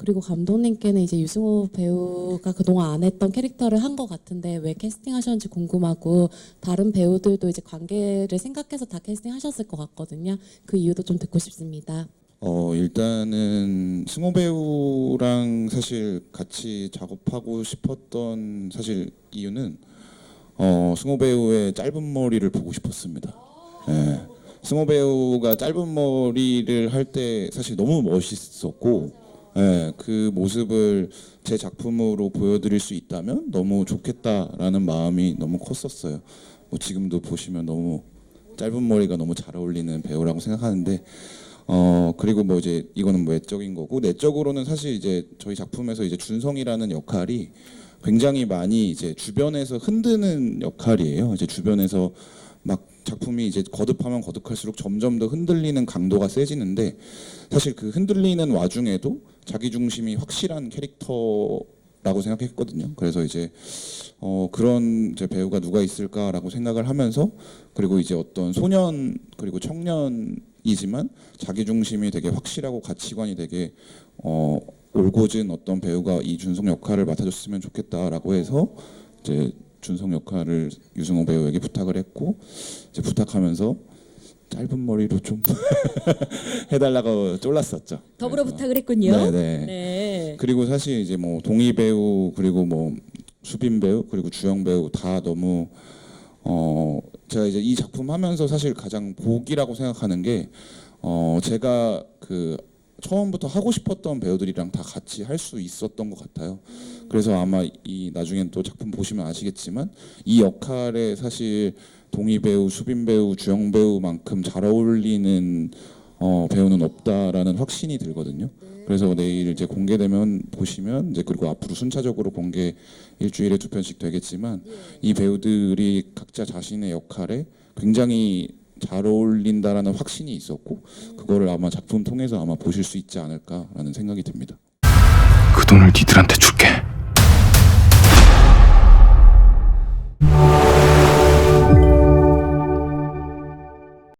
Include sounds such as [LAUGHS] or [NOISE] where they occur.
그리고 감독님께는 이제 유승호 배우가 그동안 안 했던 캐릭터를 한 것 같은데 왜 캐스팅하셨는지 궁금하고 다른 배우들도 이제 관계를 생각해서 다 캐스팅하셨을 것 같거든요. 그 이유도 좀 듣고 싶습니다. 어 일단은 승호 배우랑 사실 같이 작업하고 싶었던 사실 이유는 어 승호 배우의 짧은 머리를 보고 싶었습니다. 예. 승호 배우가 짧은 머리를 할 때 사실 너무 멋있었고 예, 그 모습을 제 작품으로 보여드릴 수 있다면 너무 좋겠다라는 마음이 너무 컸었어요. 뭐 지금도 보시면 너무 짧은 머리가 너무 잘 어울리는 배우라고 생각하는데 어 그리고 뭐 이제 이거는 뭐 외적인 거고 내적으로는 사실 이제 저희 작품에서 이제 준성이라는 역할이 굉장히 많이 이제 주변에서 흔드는 역할이에요. 이제 주변에서 막 작품이 이제 거듭하면 거듭할수록 점점 더 흔들리는 강도가 세지는데 사실 그 흔들리는 와중에도 자기 중심이 확실한 캐릭터라고 생각했거든요. 그래서 이제 어 그런 이제 배우가 누가 있을까라고 생각을 하면서 그리고 이제 어떤 소년 그리고 청년이지만 자기 중심이 되게 확실하고 가치관이 되게 어 올곧은 어떤 배우가 이 준성 역할을 맡아줬으면 좋겠다라고 해서 이제 준성 역할을 유승호 배우에게 부탁을 했고 이제 부탁하면서 짧은 머리로 좀 [LAUGHS] 해달라고 쫄랐었죠. 더불어 그래서- 부탁을 했군요. 네네. 네. 그리고 사실 이제 뭐 동희 배우 그리고 뭐 수빈 배우 그리고 주영 배우 다 너무 어 제가 이제 이 작품 하면서 사실 가장 복이라고 생각하는 게 어 제가 그 처음부터 하고 싶었던 배우들이랑 다 같이 할 수 있었던 것 같아요. 그래서 아마 이 나중엔 또 작품 보시면 아시겠지만 이 역할에 사실 동희 배우, 수빈 배우, 주영 배우만큼 잘 어울리는 어, 배우는 없다라는 확신이 들거든요. 그래서 내일 이제 공개되면 보시면 이제 그리고 앞으로 순차적으로 공개 일주일에 두 편씩 되겠지만 이 배우들이 각자 자신의 역할에 굉장히 잘 어울린다라는 확신이 있었고 그거를 아마 작품 통해서 아마 보실 수 있지 않을까라는 생각이 듭니다. 그 돈을 니들한테 줄게.